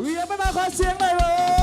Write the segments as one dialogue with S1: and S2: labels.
S1: เวียไม่มาขอเสียงหน่อยเลย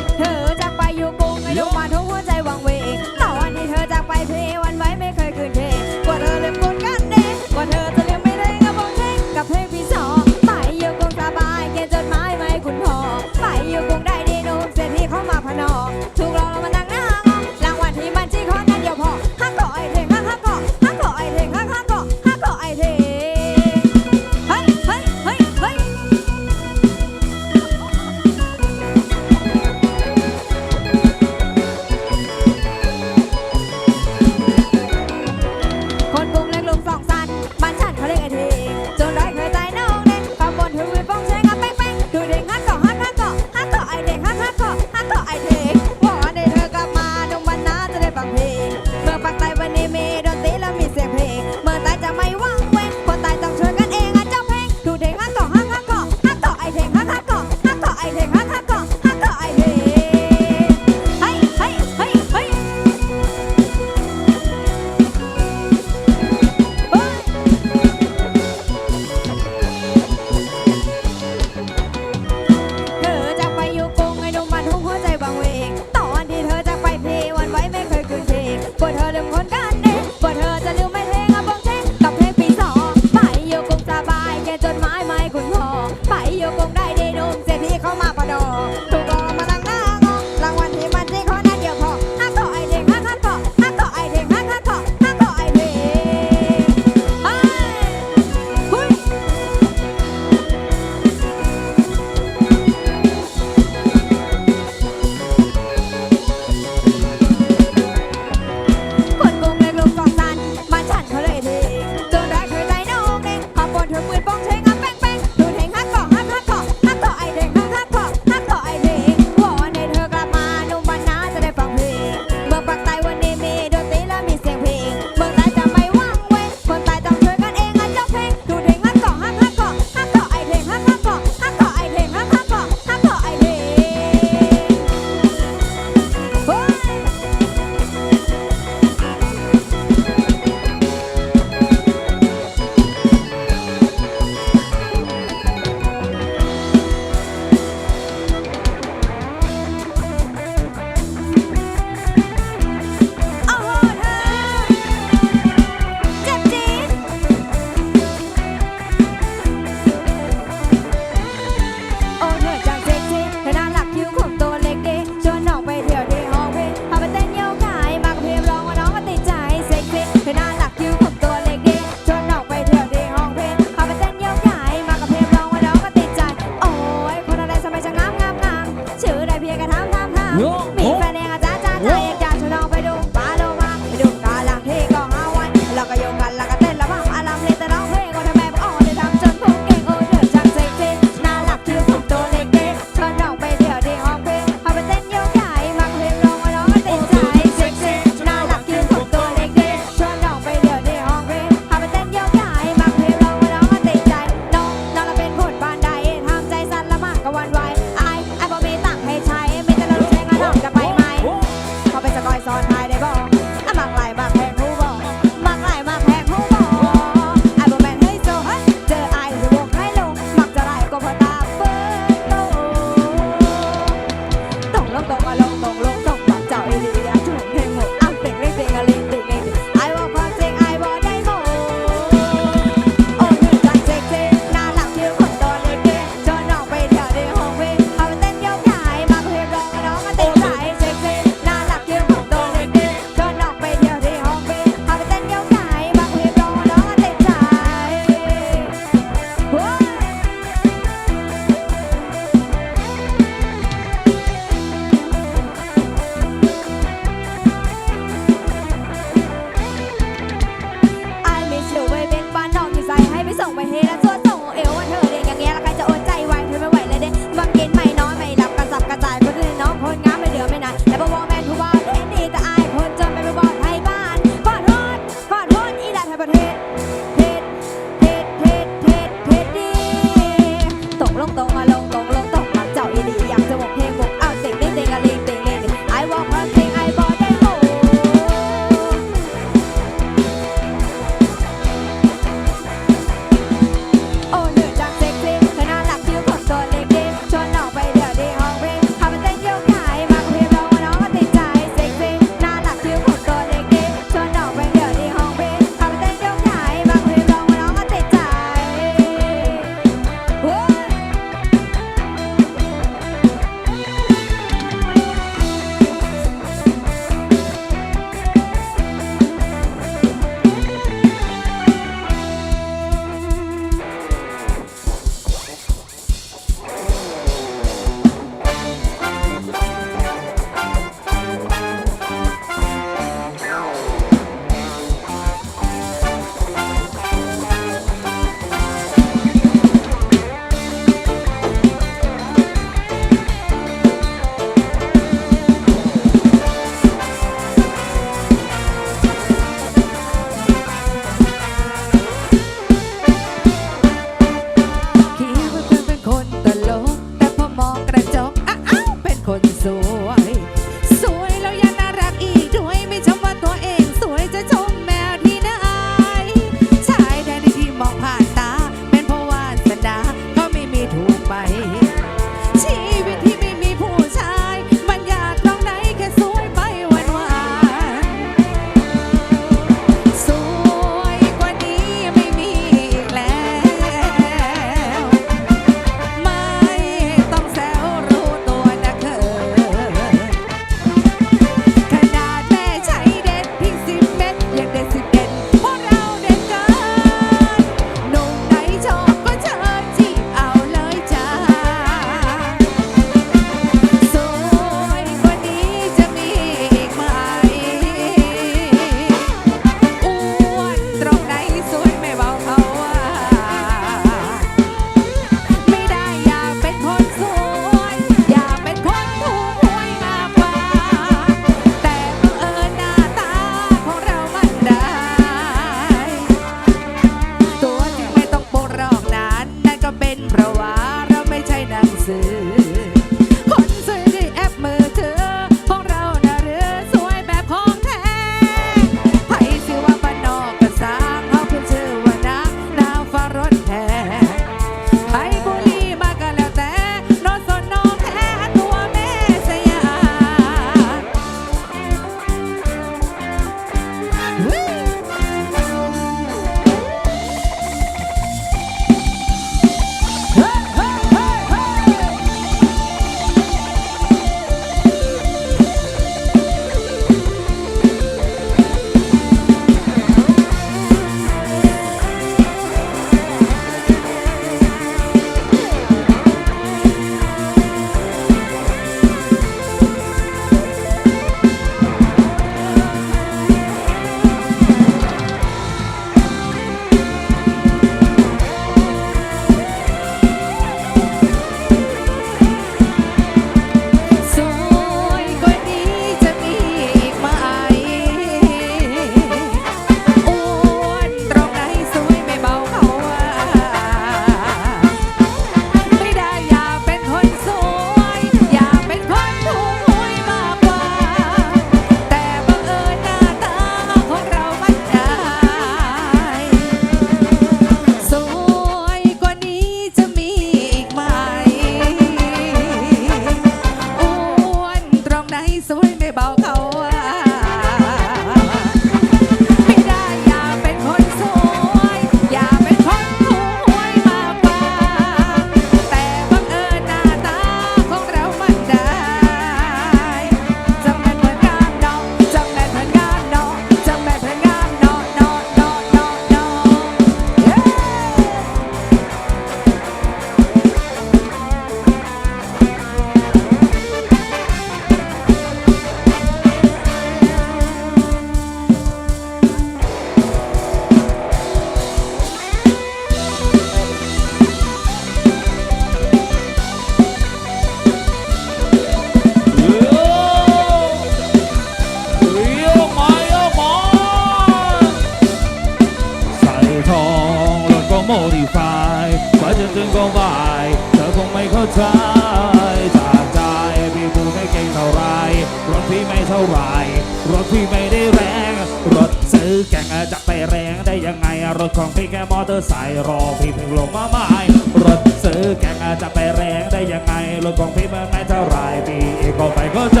S2: เตอร์ไซค์รอพี่เพิ่งลงมาใหม่รถซื้อ
S3: แกงอาจจะไปแรงได้ยังไงรถของพี่มันไม่เท่าไรพี่เองก็ไม่เข้าใจ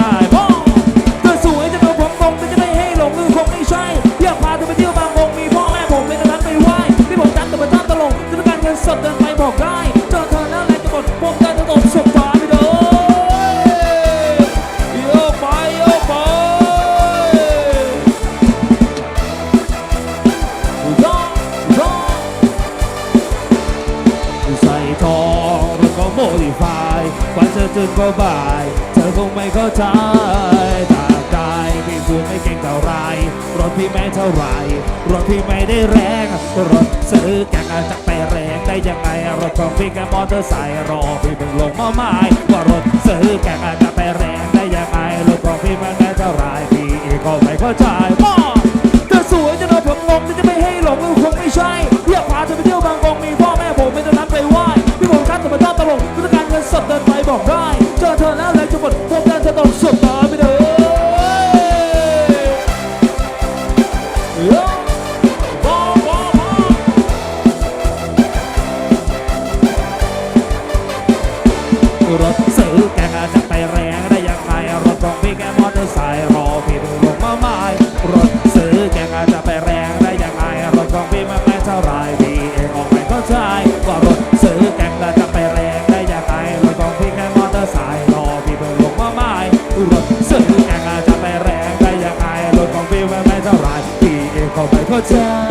S3: เท่าไรรถพี่ไม่ได้แรงรถซื้อแกงจะไปแรงได้ยังไงรถของพี่แค่มอเตอร์ไซค์รอพี่เพิ่งลงมาใหม่ว่ารถซื้อแกงจะไปแรงได้ยังไงรถของพี่มันไม่เท่าไรพี่ก็ไม่เข้าใจพ่อเธอสวยจนเราผมงงจะไม่ให้หลงก็คงไม่ใช่อยกพาเธอไปเที่ยวบางกงมีพ่อแม่ผมเป็นตอนนั้นไปไหว้พี่ผมคันแต่มาชอบตลกต้องการเงินสดเดินไปบอกได้เจอเธอแล้วแรงจะหมดพวกเดินจะต้องสุด хотя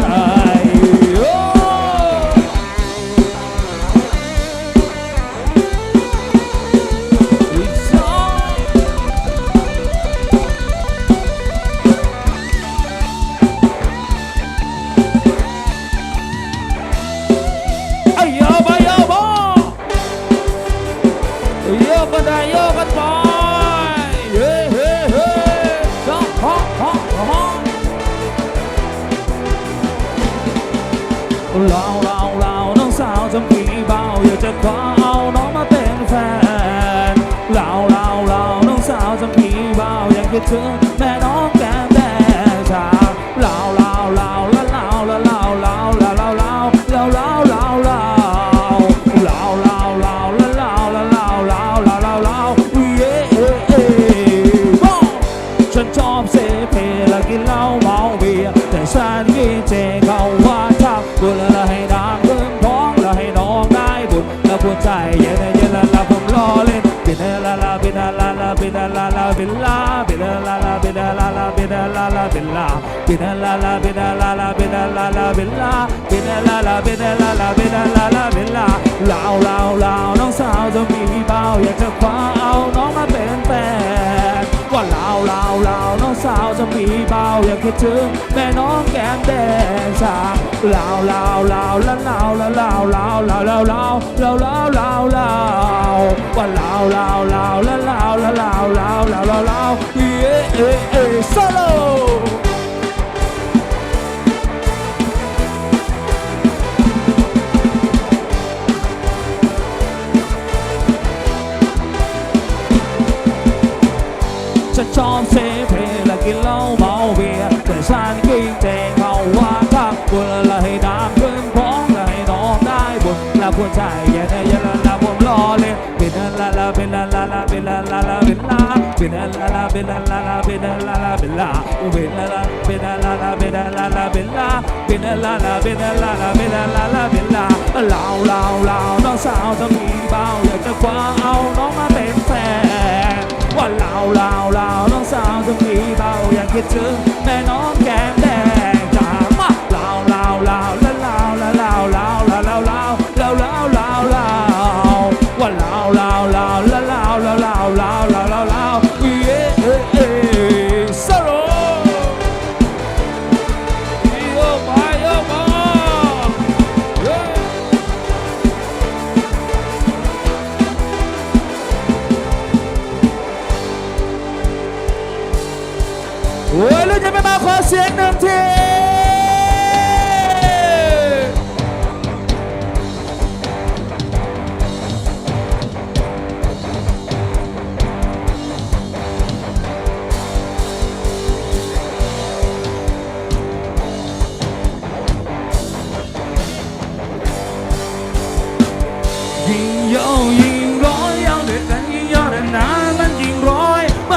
S3: กินเหล้าเมาเบียร์แต่ฉันกินเจเขาว่าทักบุญและให้ดามเพิ่มท้องและให้น้องได้บุญและบุญใจเย็นเย็นละละผมรอเล่นบินละละบินละละบินละละบินละบินละละบินละละบินละละบินละบินละละบินละละบินละละบินละบินละละบินละละบินละละบินละลาวลาวลาวน้องสาวจะมีเบาอยากจะคว้าเอาน้องมาเป็นแฟน ว่าลาวลาวลาวน้องสาวจะมีเบาอยากคิดถึงแม่น้องแก้มแดงชาลาวลาวลาวละลาวละลาวลาวลาวลาวลาวลาวลาวลาวลาวว่าลาวลาวลาวละลาวละลาวลาวลาวลาวลาวเย้เอ้เอ้โซโล ป็นละละเป็นละลาวลาวลาวน้องสาวจะมีเบาอยากจะคว้าเอาน้องมาเป็นแฟนว่าลาวลาวลาวน้องสาวจะมีเบาอยากคิดถึงแม่น้องแก้มแดง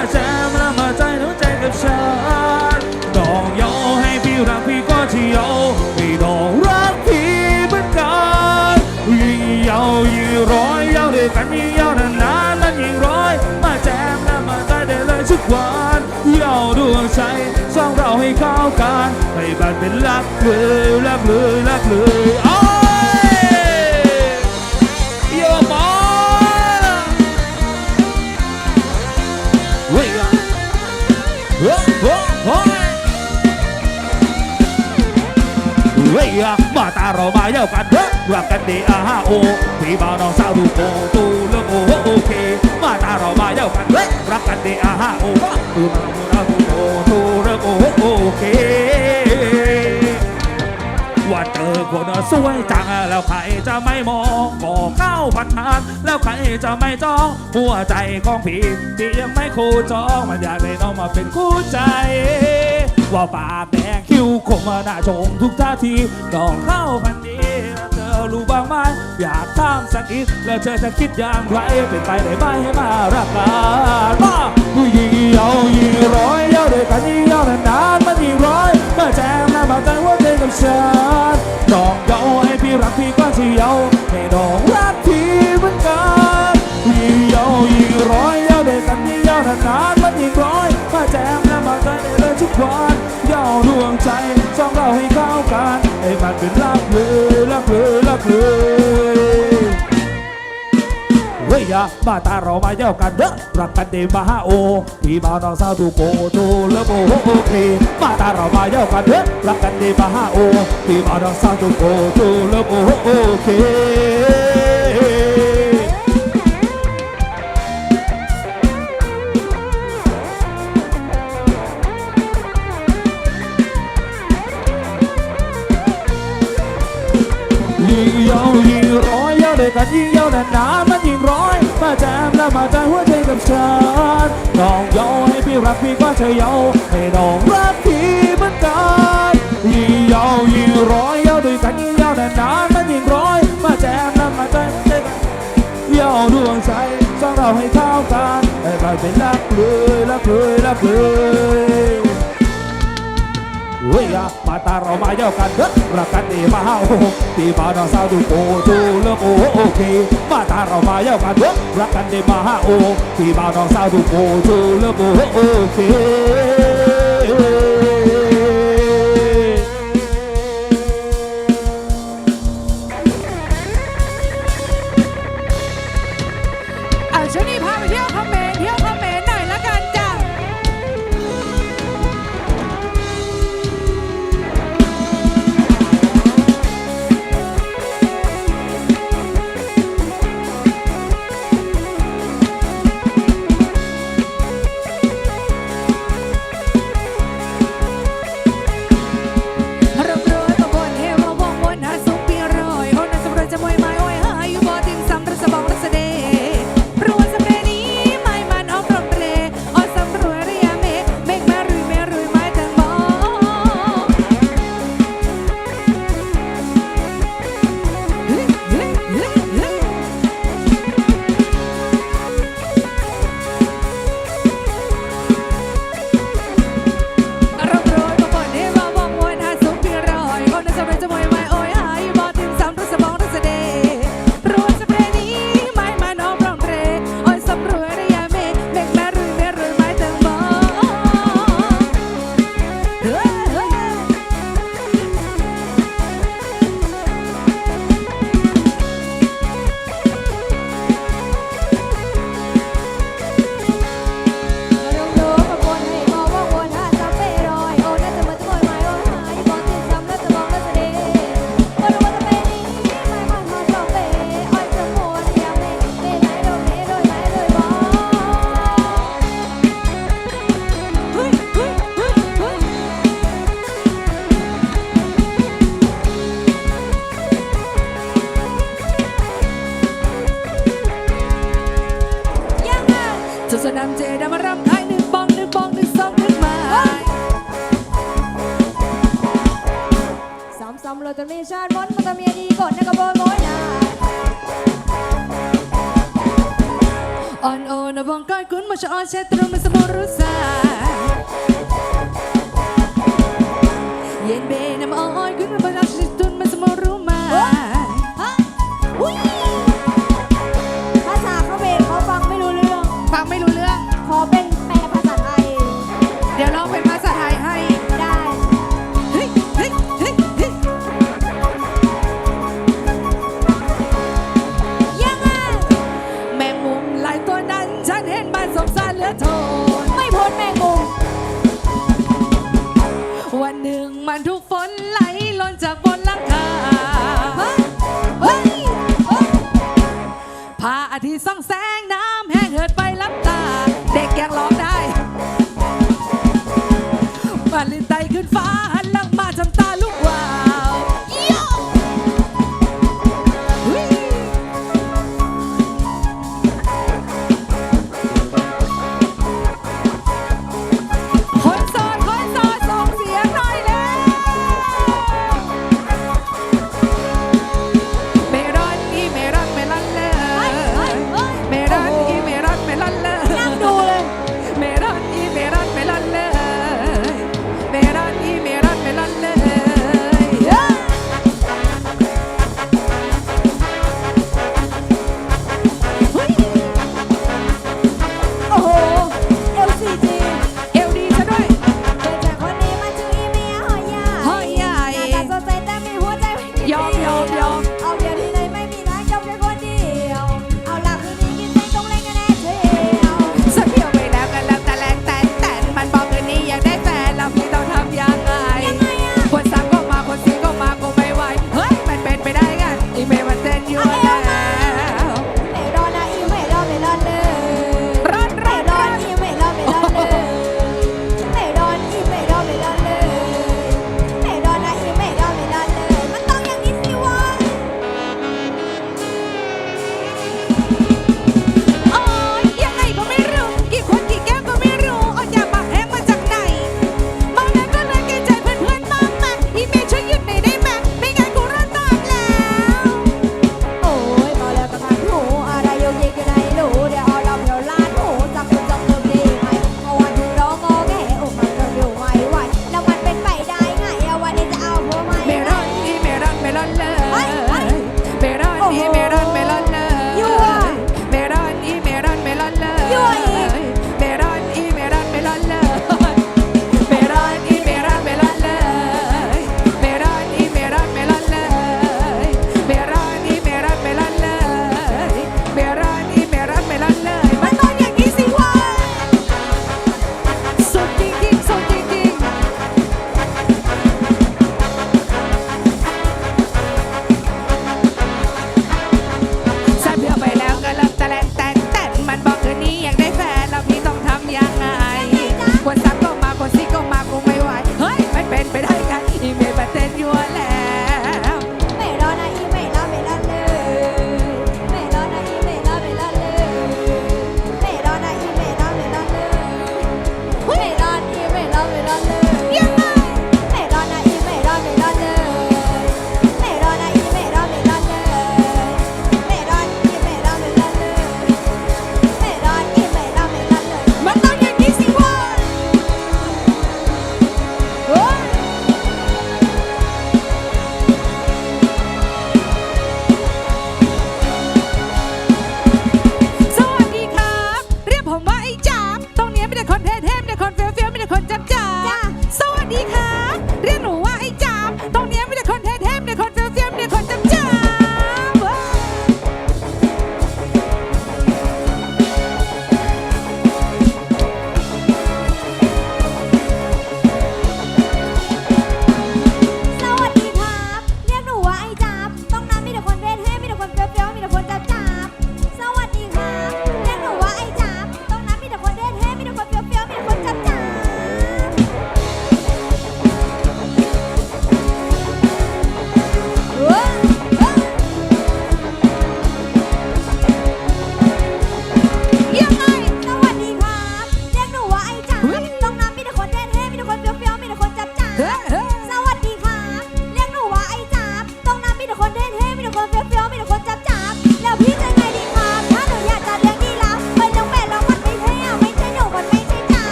S3: มาแจมแล้วมาใจหัวใจกับฉันน้องยาวให้พี่รักพี่ก็ที่ยาวพี่ต้องรักพี่เหมือนกันยิ่งยาวยิ่งร้อยยาวด้วยกันยิ่งยาวแต่นานมันยิ่งร้อย มาแจมแล้วมาใจได้เลยทุกวันยาวดวงใจสองเราให้เข้ากันให้มันเป็นรักเลยรักเลยรักเลย เรามาเย้ากันเถอะรักกันดีอาฮาโอพี่บ่าวน้องสาวดูโกตูเลิกโอโอเค มาตาเรามาเย้ากันเถอะรักกันดีอาฮาโอพี่บ่าวน้องสาวดูโกตูเลิกโอโอเคว่าเจอคนสวยจังแล้วใครจะไม่มองก็เข้าพันทาน แล้วใครจะไม่จ้องหัวใจของพี่ที่ยังไม่คู่จองมันอยากได้น้องมาเป็นคู่ใจ ว่าปาแดงคิ้วคงมาหน้าชงทุกท่าทีน้องเข้าพันดีเธอรู้บ้างไหมอยากถามสักนิดแล้วเธอจะคิดอย่างไรเป็นไปได้ไหมให้มารักกันมายิ่งยาวยิ่งร้อยเยาวด้วยกันยิ่งยาวนานๆมันยิ่งร้อยมาแจมนะมาใจว่าเธอกับฉันน้องเยาให้พี่รักพี่ก็ที่เยาให้น้องรักพี่เหมือนกันยิ่งยาวยิ่งร้อยเยาวด้วยกันยิ่งยาวนานๆมันยิ่งร้อยมาแจม นะมาใจได้เลยทุกวันยาวดวงใจสองเราให้เข้ากันให้มันเป็นรักเลยรักเลยรักเลยเฮ้ยอย่ามาตาเรามาเย้ากันเด้อรักกันดีมาฮาโอพี่บ่าวน้องสาวดูโกตูเลิฟโอโอเคมาตาเรามาเย้ากันเด้อรักกันดีมาฮาโอพี่บ่าวน้องสาวดูโกตูเลิฟโอโอเค กันยิ่งยาวนานานๆมันยิ่งร้อยมาแจมแล้วมาใจหัวใจกับฉันน้องยาวให้พี่รักพี่ก็เธอยาวให้น้องรักพี่เหมือนกันยิ่งยาวยิ่งร้อยยาวด้วยกันยิ่งยาวนานานๆมันยิ่งร้อยมาแจมแล้วมาใจหัวใจกับยาวดวงใจสองเราให้เท่ากันให้มันเป็นรักเลยรักเลยรักเลย เฮ้ยอะมาตาเรามาเย้ากันเด้อรักกันดีมาฮาโอตีบ่าวน้องสาวดูโกดูเลิกโอโอเคมาตาเรามาเย้ากันเด้อรักกันดีมาฮาโอตีบ่าวน้องสาวดูโกดูเลิกโอโอเค
S4: เราจะมีชาติมนต์มันจะมีดีกดนะกระโบยโมยนาอ่อนโอนบองก้อยคุณมาชออนเชตรุมสมุรุษาเย็นเบน้ำอ้อนคุณมาบรักชิดตุนมาสมุรุมา 上山。